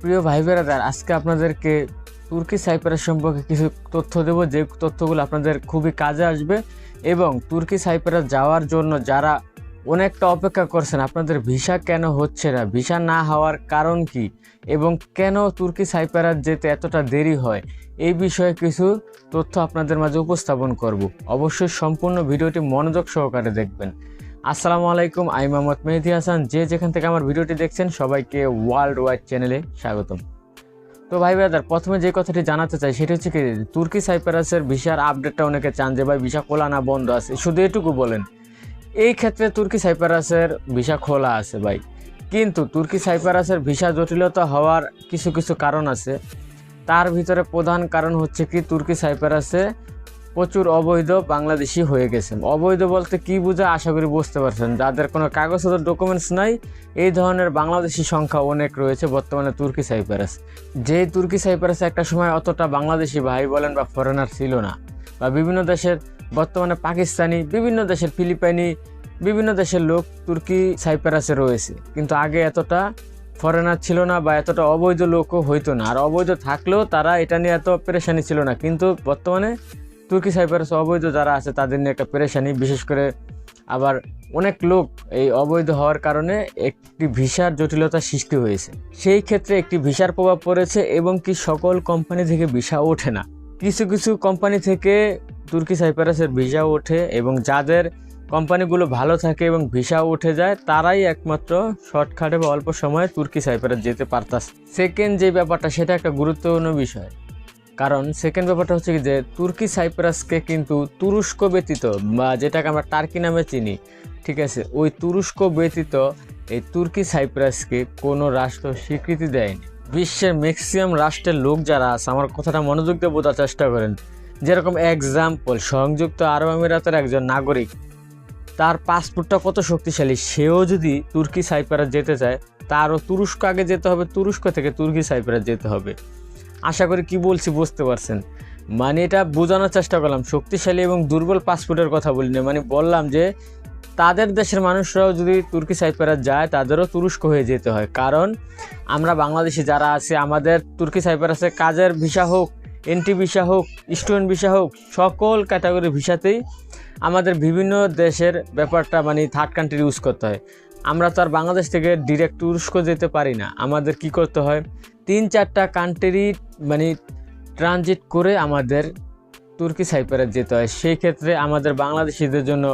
প্রিয় ভাই বেড়াদার আজকে আপনাদেরকে তুর্কি সাইপ্রাস সম্পর্কে কিছু তথ্য দেব। যে তথ্যগুলো আপনাদের খুবই কাজে আসবে এবং তুর্কি সাইপ্রাস যাওয়ার জন্য যারা অনেকটা অপেক্ষা করছেন, আপনাদের ভিসা কেন হচ্ছে না, ভিসা না হওয়ার কারণ কি এবং কেন তুর্কি সাইপ্রাস যেতে এতটা দেরি হয়, এই বিষয়ে কিছু তথ্য আপনাদের মাঝে উপস্থাপন করব। অবশ্যই সম্পূর্ণ ভিডিওটি মনোযোগ সহকারে দেখবেন। আসসালামু আলাইকুম আই মোহাম্মদ মেহেদি হাসান। যে যেখান থেকে আমার ভিডিওটি দেখছেন, সবাইকে ওয়ার্ল্ড ওয়াইড চ্যানেলে স্বাগতম। তো ভাই ব্রাদার, প্রথমে যে কথাটি জানাতে চাই, সেটা হচ্ছে কি, তুর্কি সাইপ্রাসের ভিসার আপডেটটা অনেকে চান যে ভাই, ভিসা খোলা না বন্ধ আছে? শুধু এটুকু বলেন। এই ক্ষেত্রে তুর্কি সাইপ্রাসের ভিসা খোলা আছে, ভাই। কিন্তু তুর্কি সাইপ্রাসের ভিসা জটিলতা হওয়ার কিছু কিছু কারণ আছে। তার ভিতরে প্রধান কারণ হচ্ছে কি, তুর্কি সাইপ্রাসে প্রচুর অবৈধ বাংলাদেশি হয়ে গেছে অবৈধ বলতে কি বোঝায় আশা করি বুঝতে পারছেন। যাদের কোনো কাগজপত্র ডকুমেন্টস নাই, এই ধরনের বাংলাদেশি সংখ্যা অনেক রয়েছে বর্তমানে তুর্কি সাইপ্রাস। যে তুর্কি সাইপ্রাসে একটা সময় অতটা বাংলাদেশি ভাই বলেন বা ফরেনার ছিল না। বা বিভিন্ন দেশের, বর্তমানে পাকিস্তানি, বিভিন্ন দেশের ফিলিপাইনি, বিভিন্ন দেশের লোক তুর্কি সাইপ্রাসে রয়েছে। কিন্তু আগে এতটা ফরেনার ছিল না বা এতটা অবৈধ লোকও হইতো না। আর অবৈধ থাকলেও তারা এটা নিয়ে এত পেরেশানি ছিল না। কিন্তু বর্তমানে তুর্কি সাইপ্রাস অবৈধ যারা আছে, তাদের নিয়ে একটা পেরেশানি, বিশেষ করে আবার অনেক লোক এই অবৈধ হওয়ার কারণে একটি ভিসার জটিলতা সৃষ্টি হয়েছে। সেই ক্ষেত্রে একটি ভিসার প্রভাব পড়েছে এবং কি সকল কোম্পানি থেকে ভিসা ওঠে না। কিছু কিছু কোম্পানি থেকে তুর্কি সাইপ্রাসের ভিসা ওঠে এবং যাদের কোম্পানিগুলো ভালো থাকে এবং ভিসা উঠে যায়, তারাই একমাত্র শর্টকাটে বা অল্প সময়ে তুর্কি সাইপ্রাস যেতে পারতাছে। সেকেন্ড যে ব্যাপারটা, সেটা একটা গুরুত্বপূর্ণ বিষয়। কারণ সেকেন্ড ব্যাপারটা হচ্ছে কি যে, তুর্কি সাইপ্রাসকে কিন্তু তুরস্ক ব্যতীত বা যেটাকে আমরা টার্কি নামে চিনি, ঠিক আছে, ওই তুরস্ক ব্যতীত এই তুর্কি সাইপ্রাসকে কোনো রাষ্ট্র স্বীকৃতি দেয়নি। বিশ্বের ম্যাক্সিমাম রাষ্ট্রের লোক যারা আছে, আমার কথাটা মনোযোগ দিয়ে বোঝার চেষ্টা করেন। যেরকম এক্সাম্পল সংযুক্ত আরব আমিরাতের একজন নাগরিক, তার পাসপোর্টটা কত শক্তিশালী, সেও যদি তুর্কি সাইপ্রাস যেতে চায়, তারও তুরস্ক আগে যেতে হবে, তুরস্ক থেকে তুর্কি সাইপ্রাস যেতে হবে। আশা করি কি বলছি বুঝতে পারছেন। মানে এটা বোঝানোর চেষ্টা করলাম, শক্তিশালী এবং দুর্বল পাসপোর্টের কথা বলি না মানে বললাম যে তাদের দেশের মানুষরাও যদি তুর্কি সাইপ্রাস যায়, তাদেরও তুরস্ক হয়ে যেতে হয়। কারণ আমরা বাংলাদেশি যারা আছে, আমাদের তুর্কি সাইপ্রাসে কাজের ভিসা হোক এন্ট্রি ভিসা হোক, স্টুডেন্ট ভিসা হোক, সকল ক্যাটাগরি ভিসাতেই আমাদের বিভিন্ন দেশের ব্যাপারটা মানে থার্ড কান্ট্রি ইউজ করতে হয়। আমরা তো আর বাংলাদেশ থেকে ডিরেক্ট তুরস্ক যেতে পারি না। আমাদের কি করতে হয়? তিন চারটা কান্ট্রি মানে ট্রানজিট করে আমাদের তুর্কি সাইপ্রাস যেতে হয়। সেই ক্ষেত্রে আমাদের বাংলাদেশিদের জন্য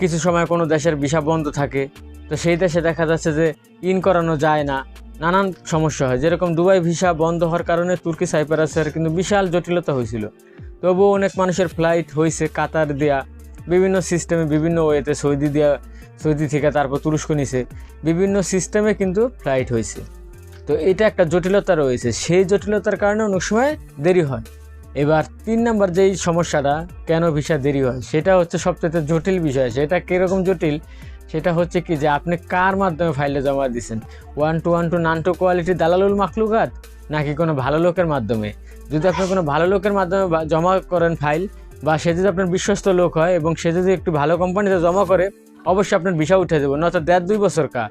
কিছু সময় কোনো দেশের ভিসা বন্ধ থাকে। তো সেই দেশে দেখা যাচ্ছে যে ইন করানো যায় না, নানান সমস্যা হয়। যেরকম দুবাই ভিসা বন্ধ হওয়ার কারণে তুর্কি সাইপ্রাসের কিন্তু বিশাল জটিলতা হয়েছিল। তবুও অনেক মানুষের ফ্লাইট হয়েছে কাতার দেয়া, বিভিন্ন সিস্টেমে বিভিন্ন ওয়েতে সৌদি দেওয়া সৌদি থেকে তারপর তুরস্ক নিছে। বিভিন্ন সিস্টেমে কিন্তু ফ্লাইট হয়েছে। তো এটা একটা জটিলতা রয়েছে। সেই জটিলতার কারণে অনেক সময় দেরি হয়। এবার তিন নাম্বার যেই সমস্যাটা, কেন ভিসা দেরি হয়, সেটা হচ্ছে সবচেয়ে জটিল বিষয়। সেটা কীরকম জটিল? সেটা হচ্ছে কি যে আপনি কার মাধ্যমে ফাইলে জমা দিচ্ছেন ওয়ান টু ওয়ান টু নান টু কোয়ালিটি দালালুল মাখলুকাত? নাকি কোনো ভালো লোকের মাধ্যমে? যদি আপনি কোনো ভালো লোকের মাধ্যমে জমা করেন ফাইল বা সে যদি আপনার বিশ্বস্ত লোক হয় এবং সে যদি একটু ভালো কোম্পানিতে জমা করে, অবশ্যই আপনার ভিসা উঠে দেবো নয়তো দেড় দুই বছর কা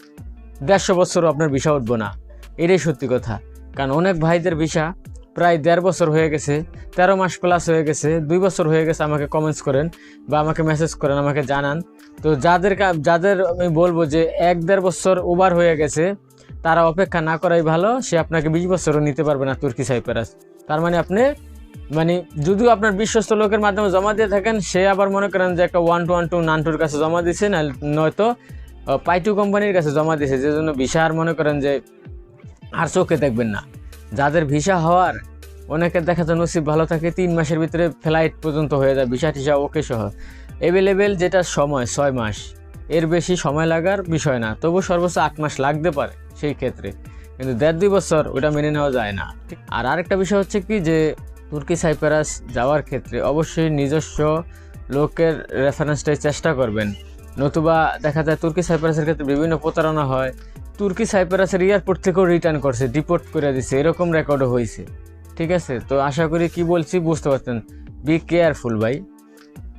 দেড়শো বছরও আপনার ভিসা উঠবো না। এটাই সত্যি কথা। কারণ অনেক ভাইদের ভিসা প্রায় দেড় বছর হয়ে গেছে, তেরো মাস প্লাস হয়ে গেছে, দুই বছর হয়ে গেছে আমাকে কমেন্টস করেন বা আমাকে মেসেজ করেন, আমাকে জানান। তো যাদের যাদের আমি বলব যে এক দেড় বছর ওভার হয়ে গেছে, তারা অপেক্ষা না করাই ভালো, সে আপনাকে বিশ বছরও নিতে পারবে না তুর্কি সাইপ্রাস। তার মানে আপনি মানে যদিও আপনার বিশ্বস্ত লোকের মাধ্যমে জমা দিয়ে থাকেন, সে আবার মনে করেন যে একটা ওয়ান টু ওয়ান টু নানটুর কাছে জমা দিছে না নয়তো পাইটু কোম্পানির কাছে জমা দিছে যে জন্য ভিসা আর মনে করেন যে আর চোখে দেখবেন না। যাদের ভিসা হওয়ার অনেকের দেখা যায় নসিব ভালো থাকে, তিন মাসের ভিতরে ফ্লাইট পর্যন্ত হয়ে যায় ভিসা টিসা ওকে সহ। অ্যাভেলেবেল যেটা সময়, ছয় মাস। এর বেশি সময় লাগার বিষয় না, তবু সর্বোচ্চ আট মাস লাগতে পারে সেই ক্ষেত্রে। কিন্তু দেড় দুই বছর ওটা মেনে নেওয়া যায় না। আর আরেকটা বিষয় হচ্ছে কি যে, তুর্কি সাইপ্রাস যাওয়ার ক্ষেত্রে অবশ্যই নিজস্ব লোকের রেফারেন্সটাই চেষ্টা করবেন। নতুবা দেখা যায় তুর্কি সাইপ্রাসের ক্ষেত্রে বিভিন্ন প্রতারণা হয় তুর্কি সাইপ্রাসের এয়ারপোর্ট থেকেও রিটার্ন করছে, ডিপোর্ট করে দিছে, এরকম রেকর্ডও হয়েছে ঠিক আছে? তো আশা করি কি বলছি বুঝতে পারছেন। বি কেয়ারফুল ভাই।